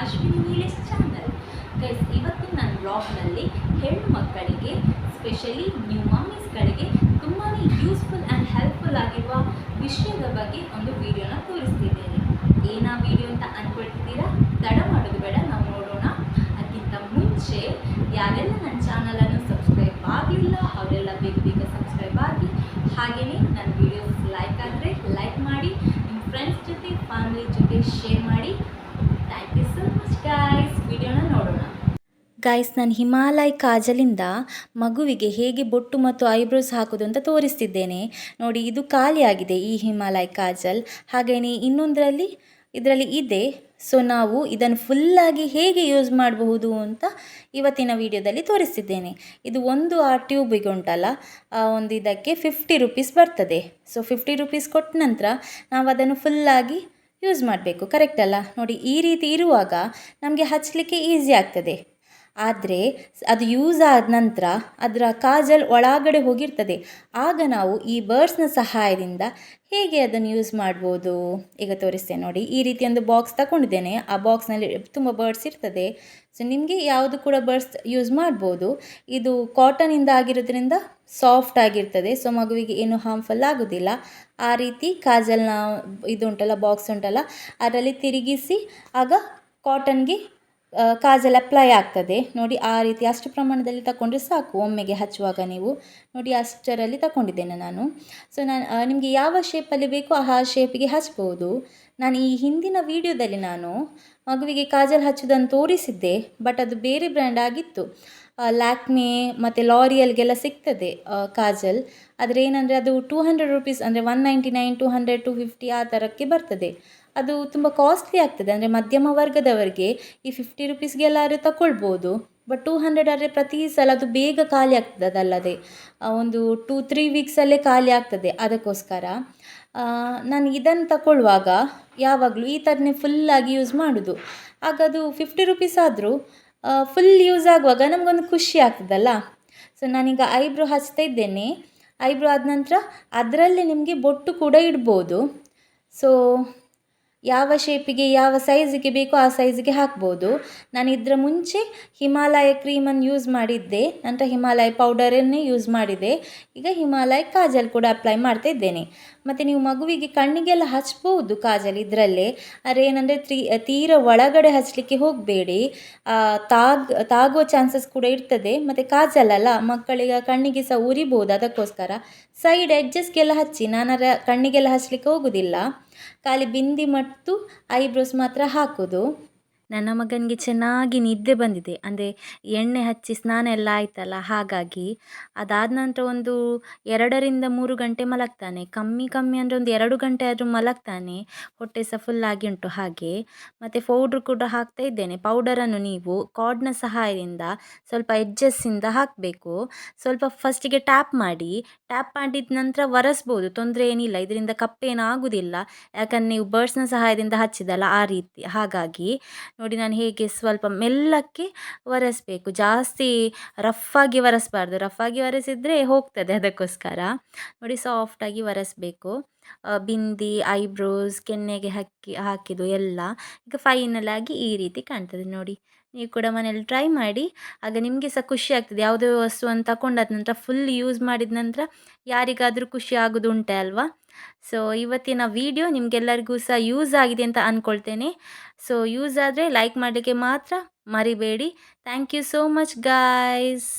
Ashwini Nilesh channel guys ಇವತ್ತು ನನ್ನ ಬ್ಲಾಗ್ನಲ್ಲಿ ಹೆಣ್ಣು ಮಕ್ಕಳಿಗೆ ಸ್ಪೆಷಲಿ ನ್ಯೂ ಮಮ್ಮೀಸ್ಗಳಿಗೆ ತುಂಬಾ ಯೂಸ್ಫುಲ್ ಆ್ಯಂಡ್ ಹೆಲ್ಪ್ಫುಲ್ ಆಗಿರುವ ವಿಷಯದ ಬಗ್ಗೆ ಒಂದು ವಿಡಿಯೋನ ತೋರಿಸ್ತಿದ್ದೇನೆ. ಏನಾ ವಿಡಿಯೋ ಅಂತ ಅಂದ್ಕೊಳ್ತಿದ್ದೀರಾ ತಡ ಮಾಡೋದು ಬೇಡ, ನಾವು ನೋಡೋಣ. ಅದಕ್ಕಿಂತ ಮುಂಚೆ ಯಾರೆಲ್ಲ ನನ್ನ ಚಾನಲನ್ನು ಸಬ್ಸ್ಕ್ರೈಬ್ ಆಗಿಲ್ಲ ಅವರೆಲ್ಲ ಬೇಗ ಬೇಗ ಸಬ್ಸ್ಕ್ರೈಬ್ ಆಗಿ ಹಾಗೆಯೇ ನನ್ನ ವಿಡಿಯೋಸ್ ಲೈಕ್ ಆದರೆ ಲೈಕ್ ಮಾಡಿ ನಿಮ್ಮ ಫ್ರೆಂಡ್ಸ್ ಜೊತೆ ಫ್ಯಾಮಿಲಿ ಜೊತೆ ಶೇರ್ ಮಾಡಿ ಗಾಯ್ಸ್ ನಾನು ಹಿಮಾಲಯ್ ಕಾಜಲಿಂದ ಮಗುವಿಗೆ ಹೇಗೆ ಬೊಟ್ಟು ಮತ್ತು ಐಬ್ರೋಸ್ ಹಾಕೋದು ಅಂತ ತೋರಿಸ್ತಿದ್ದೇನೆ. ನೋಡಿ, ಇದು ಖಾಲಿಯಾಗಿದೆ ಈ ಹಿಮಾಲಯ್ ಕಾಜಲ್. ಹಾಗೆಯೇ ಇನ್ನೊಂದರಲ್ಲಿ ಇದರಲ್ಲಿ ಇದೆ. ಸೊ, ನಾವು ಇದನ್ನು ಫುಲ್ಲಾಗಿ ಹೇಗೆ ಯೂಸ್ ಮಾಡಬಹುದು ಅಂತ ಇವತ್ತಿನ ವಿಡಿಯೋದಲ್ಲಿ ತೋರಿಸ್ತಿದ್ದೇನೆ. ಇದು ಒಂದು ಆ ಟ್ಯೂಬಿಗೆ ಉಂಟಲ್ಲ ಆ ಒಂದು ಇದಕ್ಕೆ ಫಿಫ್ಟಿ ರುಪೀಸ್ ಬರ್ತದೆ. ಸೊ, ಫಿಫ್ಟಿ ರುಪೀಸ್ ಕೊಟ್ಟ ನಂತರ ನಾವು ಅದನ್ನು ಫುಲ್ಲಾಗಿ ಯೂಸ್ ಮಾಡಬೇಕು. ಕರೆಕ್ಟ್ ಅಲ್ಲ? ನೋಡಿ, ಈ ರೀತಿ ಇರುವಾಗ ನಮಗೆ ಹಚ್ಚಲಿಕ್ಕೆ ಈಸಿ ಆಗ್ತದೆ. ಆದರೆ ಅದು ಯೂಸ್ ಆದ ನಂತರ ಅದರ ಕಾಜಲ್ ಒಳಗಡೆ ಹೋಗಿರ್ತದೆ. ಆಗ ನಾವು ಈ ಬರ್ಡ್ಸ್ನ ಸಹಾಯದಿಂದ ಹೇಗೆ ಅದನ್ನು ಯೂಸ್ ಮಾಡ್ಬೋದು? ಈಗ ತೋರಿಸ್ತೇನೆ ನೋಡಿ. ಈ ರೀತಿ ಒಂದು ಬಾಕ್ಸ್ ತಗೊಂಡಿದ್ದೇನೆ. ಆ ಬಾಕ್ಸ್ನಲ್ಲಿ ತುಂಬ ಬರ್ಡ್ಸ್ ಇರ್ತದೆ. ಸೊ ನಿಮಗೆ ಯಾವುದು ಕೂಡ ಬರ್ಡ್ಸ್ ಯೂಸ್ ಮಾಡ್ಬೋದು. ಇದು ಕಾಟನಿಂದ ಆಗಿರೋದ್ರಿಂದ ಸಾಫ್ಟ್ ಆಗಿರ್ತದೆ. ಸೊ ಮಗುವಿಗೆ ಏನು ಹಾರ್ಮ್ಫುಲ್ ಆಗೋದಿಲ್ಲ. ಆ ರೀತಿ ಕಾಜಲ್ನ ಇದು ಉಂಟಲ್ಲ ಬಾಕ್ಸ್ ಉಂಟಲ್ಲ, ಅದರಲ್ಲಿ ತಿರುಗಿಸಿ ಆಗ ಕಾಟನ್ಗೆ ಕಾಜಲ್ ಅಪ್ಲೈ ಆಗ್ತದೆ. ನೋಡಿ, ಆ ರೀತಿ ಅಷ್ಟು ಪ್ರಮಾಣದಲ್ಲಿ ತಗೊಂಡ್ರೆ ಸಾಕು. ಒಮ್ಮೆಗೆ ಹಚ್ಚುವಾಗ ನೀವು ನೋಡಿ, ಅಷ್ಟರಲ್ಲಿ ತಗೊಂಡಿದ್ದೇನೆ ನಾನು. ಸೊ ನಾನು ನಿಮಗೆ ಯಾವ ಶೇಪಲ್ಲಿ ಬೇಕೋ ಆ ಶೇಪಿಗೆ ಹಚ್ಬೋದು. ನಾನು ಈ ಹಿಂದಿನ ವಿಡಿಯೋದಲ್ಲಿ ನಾನು ಮಗುವಿಗೆ ಕಾಜಲ್ ಹಚ್ಚೋದನ್ನು ತೋರಿಸಿದ್ದೆ ಬಟ್ ಅದು ಬೇರೆ ಬ್ರ್ಯಾಂಡ್ ಆಗಿತ್ತು. ಲ್ಯಾಕ್ಮೆ ಮತ್ತು ಲಾರಿಯಲ್ಗೆಲ್ಲ ಸಿಗ್ತದೆ ಕಾಜಲ್. ಆದರೆ ಏನಂದರೆ ಅದು ಟೂ ಹಂಡ್ರೆಡ್ ರುಪೀಸ್ ಅಂದರೆ one ninety nine two hundred to fifty ಆ ಥರಕ್ಕೆ ಬರ್ತದೆ. ಅದು ತುಂಬ ಕಾಸ್ಟ್ಲಿ ಆಗ್ತದೆ. ಅಂದರೆ ಮಧ್ಯಮ ವರ್ಗದವರಿಗೆ ಈ ಫಿಫ್ಟಿ ರುಪೀಸ್ಗೆಲ್ಲಾದ್ರೂ ತಗೊಳ್ಬೋದು ಬಟ್ ಟೂ ಹಂಡ್ರೆಡ್ ಆದರೆ ಪ್ರತಿ ಸಲ ಅದು ಬೇಗ ಖಾಲಿ ಆಗ್ತದೆ ಅದಲ್ಲದೆ. ಒಂದು ಟೂ ತ್ರೀ ವೀಕ್ಸಲ್ಲೇ ಖಾಲಿ ಆಗ್ತದೆ ಅದಕ್ಕೋಸ್ಕರ. ನಾನು ಇದನ್ನು ತಗೊಳ್ಳುವಾಗ ಯಾವಾಗಲೂ ಈ ಥರನೇ ಫುಲ್ಲಾಗಿ ಯೂಸ್ ಮಾಡೋದು. ಆಗ ಅದು ಫಿಫ್ಟಿ ರುಪೀಸ್ ಆದರೂ ಫುಲ್ ಯೂಸ್ ಆಗುವಾಗ ನಮಗೊಂದು ಖುಷಿ ಆಗ್ತದಲ್ಲ. ಸೊ ನಾನೀಗ ಐಬ್ರೋ ಹಚ್ತಾ ಇದ್ದೇನೆ. ಐಬ್ರೋ ಆದ ನಂತರ ಅದರಲ್ಲೇ ನಿಮಗೆ ಬೊಟ್ಟು ಕೂಡ ಇಡ್ಬೋದು. ಸೊ ಯಾವ ಶೇಪಿಗೆ ಯಾವ ಸೈಜಿಗೆ ಬೇಕೋ ಆ ಸೈಜಿಗೆ ಹಾಕ್ಬೋದು. ನಾನು ಇದರ ಮುಂಚೆ ಹಿಮಾಲಯ ಕ್ರೀಮನ್ನು ಯೂಸ್ ಮಾಡಿದ್ದೆ. ನಂತರ ಹಿಮಾಲಯ ಪೌಡರನ್ನೇ ಯೂಸ್ ಮಾಡಿದೆ. ಈಗ ಹಿಮಾಲಯ ಕಾಜಲ್ ಕೂಡ ಅಪ್ಲೈ ಮಾಡ್ತಾ ಇದ್ದೇನೆ. ಮತ್ತು ನೀವು ಮಗುವಿಗೆ ಕಣ್ಣಿಗೆಲ್ಲ ಹಚ್ಬೋದು ಕಾಜಲ್ ಇದರಲ್ಲೇ. ಆದರೆ ಏನಂದರೆ ತ್ರೀ, ತೀರ ಒಳಗಡೆ ಹಚ್ಚಲಿಕ್ಕೆ ಹೋಗಬೇಡಿ. ತಾಗ್ ತಾಗುವ ಚಾನ್ಸಸ್ ಕೂಡ ಇರ್ತದೆ. ಮತ್ತು ಕಾಜಲ್ ಅಲ್ಲ, ಮಕ್ಕಳಿಗೆ ಕಣ್ಣಿಗೆ ಸಹ ಉರಿಬೋದು. ಅದಕ್ಕೋಸ್ಕರ ಸೈಡ್ ಎಡ್ಜಸ್ಗೆಲ್ಲ ಹಚ್ಚಿ. ನಾನು ಕಣ್ಣಿಗೆಲ್ಲ ಹಚ್ಚಲಿಕ್ಕೆ ಹೋಗೋದಿಲ್ಲ. ಖಾಲಿ ಬಿಂದಿ ಮತ್ತು ಐಬ್ರೋಸ್ ಮಾತ್ರ ಹಾಕೋದು ನನ್ನ ಮಗನಿಗೆ ಚೆನ್ನಾಗಿ ನಿದ್ದೆ ಬಂದಿದೆ. ಅಂದರೆ ಎಣ್ಣೆ ಹಚ್ಚಿ ಸ್ನಾನ ಎಲ್ಲ ಆಯ್ತಲ್ಲ, ಹಾಗಾಗಿ ಅದಾದ ನಂತರ ಒಂದು ಎರಡರಿಂದ ಮೂರು ಗಂಟೆ ಮಲಗ್ತಾನೆ. ಕಮ್ಮಿ ಕಮ್ಮಿ ಅಂದರೆ ಒಂದು ಎರಡು ಗಂಟೆ ಆದರೂ ಮಲಗ್ತಾನೆ. ಹೊಟ್ಟೆ ಸಹ ಆಗಿ ಉಂಟು ಹಾಗೆ. ಮತ್ತು ಪೌಡ್ರ್ ಕೂಡ ಹಾಕ್ತಾ ಇದ್ದೇನೆ. ಪೌಡರನ್ನು ನೀವು ಕಾರ್ಡ್ನ ಸಹಾಯದಿಂದ ಸ್ವಲ್ಪ ಎಡ್ಜಸ್ಸಿಂದ ಹಾಕಬೇಕು. ಸ್ವಲ್ಪ ಫಸ್ಟಿಗೆ ಟ್ಯಾಪ್ ಮಾಡಿ. ಟ್ಯಾಪ್ ಮಾಡಿದ ನಂತರ ಒರೆಸ್ಬೋದು. ತೊಂದರೆ ಏನಿಲ್ಲ. ಇದರಿಂದ ಕಪ್ಪೇನೂ ಆಗೋದಿಲ್ಲ. ಯಾಕಂದ್ರೆ ನೀವು ಬರ್ಡ್ಸ್ನ ಸಹಾಯದಿಂದ ಹಚ್ಚಿದಲ್ಲ ಆ ರೀತಿ. ಹಾಗಾಗಿ ನೋಡಿ ನಾನು ಹೇಗೆ ಸ್ವಲ್ಪ ಮೆಲ್ಲಕ್ಕೆ ಒರೆಸಬೇಕು. ಜಾಸ್ತಿ ರಫ್ಫಾಗಿ ಒರೆಸ್ಬಾರ್ದು. ರಫ್ಫಾಗಿ ಒರೆಸಿದರೆ ಹೋಗ್ತದೆ ಅದಕ್ಕೋಸ್ಕರ. ನೋಡಿ ಸಾಫ್ಟಾಗಿ ಒರೆಸ್ಬೇಕು. ಬಿಂದಿ ಐಬ್ರೋಸ್ ಕೆನ್ನೆಗೆ ಹಾಕಿ ಹಾಕಿದ್ದು ಎಲ್ಲ ಈಗ ಫೈನಲ್ ಆಗಿ ಈ ರೀತಿ ಕಾಣ್ತದೆ ನೋಡಿ. ನೀವು ಕೂಡ ಮನೇಲಿ ಟ್ರೈ ಮಾಡಿ. ಆಗ ನಿಮಗೆ ಸಹ ಖುಷಿ ಆಗ್ತದೆ. ಯಾವುದೇ ವಸ್ತುವನ್ನು ತಗೊಂಡಾದ ನಂತರ ಫುಲ್ ಯೂಸ್ ಮಾಡಿದ ನಂತರ ಯಾರಿಗಾದರೂ ಖುಷಿ ಆಗೋದು ಉಂಟೆ ಅಲ್ವಾ? ಸೊ ಇವತ್ತಿನ ವಿಡಿಯೋ ನಿಮಗೆಲ್ಲರಿಗೂ ಸಹ ಯೂಸ್ ಆಗಿದೆ ಅಂತ ಅಂದ್ಕೊಳ್ತೇನೆ ಸೊ ಯೂಸ್ ಆದರೆ ಲೈಕ್ ಮಾಡಲಿಕ್ಕೆ ಮಾತ್ರ ಮರಿಬೇಡಿ. Thank you so much guys